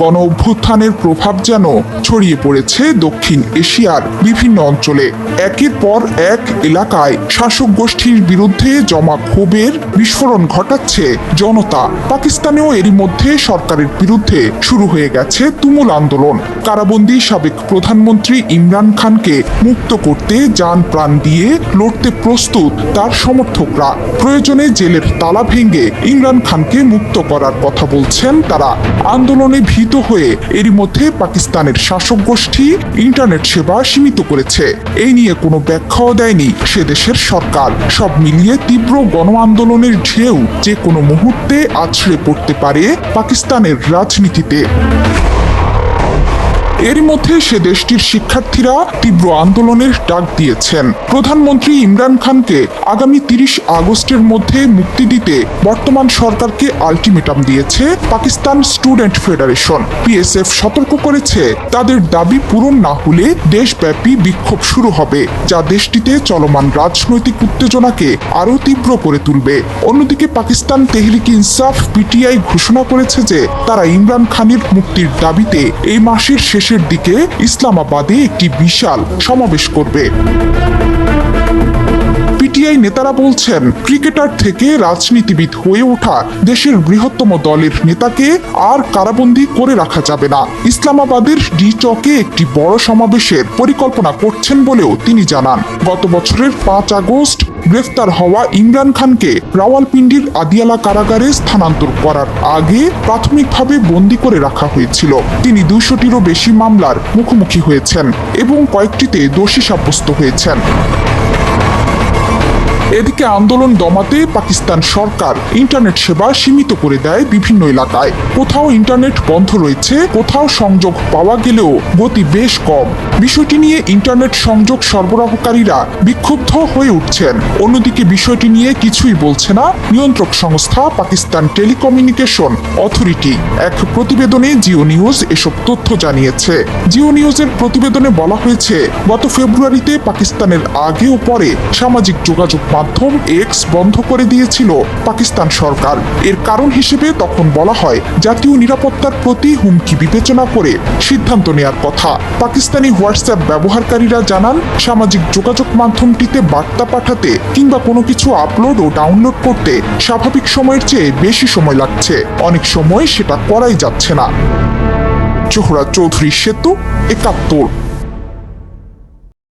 গণ অভ্যুত্থানের প্রভাব যেন ছড়িয়ে পড়েছে দক্ষিণ এশিয়ার বিভিন্ন অঞ্চলে। একের পর এক এলাকায় শাসক গোষ্ঠীর বিরুদ্ধে জমা ক্ষোভের বিস্ফোরণ ঘটাচ্ছে জনতা। পাকিস্তানেও এরই মধ্যে সরকারের বিরুদ্ধে শুরু হয়ে গেছে তুমুল আন্দোলন। কারাবন্দী সাবেক প্রধানমন্ত্রী ইমরান খানকে মুক্ত করতে যান প্রাণ দিয়ে লড়তে প্রস্তুত তার সমর্থকরা। প্রয়োজনে জেলের তালা ভেঙে ইমরান খানকে মুক্ত করার কথা বলছেন তারা। আন্দোলনে ভীত হয়ে এরই মধ্যে পাকিস্তানের শাসক গোষ্ঠী ইন্টারনেট সেবা সীমিত করেছে। এই নিয়ে কোনো ব্যাখ্যাও দেয়নি সে দেশের সরকার। সব মিলিয়ে তীব্র গণ আন্দোলনের ঢেউ যে কোনো মুহূর্তে আছড়ে পড়তে পারে পাকিস্তানের রাজনীতিতে। এর মধ্যে সে দেশটির শিক্ষার্থীরা তীব্র আন্দোলনের ডাক দিয়েছেন। প্রধানমন্ত্রী ইমরান খানকে আগামী তিরিশ আগস্টের মধ্যে মুক্তি দিতে বর্তমান সরকারকে আলটিমেটাম দিয়েছে পাকিস্তান স্টুডেন্ট ফেডারেশন। পিএসএফ সতর্ক করেছে, তাদের দাবি পূরণ না হলে দেশব্যাপী বিক্ষোভ শুরু হবে, যা দেশটিতে চলমান রাজনৈতিক উত্তেজনাকে আরও তীব্র করে তুলবে। অন্যদিকে পাকিস্তান তেহরিক ইনসাফ পিটিআই ঘোষণা করেছে যে তারা ইমরান খানের মুক্তির দাবিতে এই মাসের শেষের দিকে ইসলামাবাদে একটি বিশাল সমাবেশ করবে। পিটিআই নেতারা বলছেন, ক্রিকেটার থেকে রাজনীতিবিদ হয়ে ওঠা দেশের বৃহত্তম দলের নেতাকে আর কারাবন্দী করে রাখা যাবে না। ইসলামাবাদের ডি চকে একটি বড় সমাবেশের পরিকল্পনা করছেন বলেও তিনি জানান। গত বছরের পাঁচ আগস্ট গ্রেফতার হওয়া ইমরান খানকে রাওয়ালপিন্ডির আদিয়ালা কারাগারে স্থানান্তর করার আগে প্রাথমিকভাবে বন্দি করে রাখা হয়েছিল। তিনি দুশোটিরও বেশি মামলার মুখোমুখি হয়েছেন এবং কয়েকটিতে দোষী সাব্যস্ত হয়েছেন। এদিকে আন্দোলন দমাতে পাকিস্তান সরকার ইন্টারনেট সেবা সীমিত করে দেয় বিভিন্ন এলাকায়। কোথাও ইন্টারনেট বন্ধ রয়েছে, কোথাও সংযোগ পাওয়া গেলেও গতি বেশ কম। বিষয়টি নিয়ে ইন্টারনেট সংযোগ সরবরাহকারীরা বিক্ষুব্ধ হয়ে উঠছেন। অন্যদিকে বিষয়টি নিয়ে কিছুই বলছে না নিয়ন্ত্রক সংস্থা পাকিস্তান টেলিকমিউনিকেশন অথরিটি। এক প্রতিবেদনে জিও নিউজ এসব তথ্য জানিয়েছে। জিও নিউজের প্রতিবেদনে বলা হয়েছে, গত ফেব্রুয়ারিতে পাকিস্তানের আগে ও পরে সামাজিক যোগাযোগ মাধ্যম এক্স বন্ধ করে দিয়েছিল পাকিস্তান সরকার। এর কারণ হিসেবে তখন বলা হয়, জাতীয় নিরাপত্তার প্রতি হুমকি বিবেচনা করে সিদ্ধান্ত নেয়ার কথা। পাকিস্তানি হোয়াটসঅ্যাপ ব্যবহারকারীরা জানান, সামাজিক যোগাযোগ মাধ্যমটিতে বার্তা পাঠাতে কিংবা কোনো কিছু আপলোড ও ডাউনলোড করতে স্বাভাবিক সময়ের চেয়ে বেশি সময় লাগছে। অনেক সময় সেটা করাই যাচ্ছে না। জোহরা চৌধুরী সেতু একাত্তর।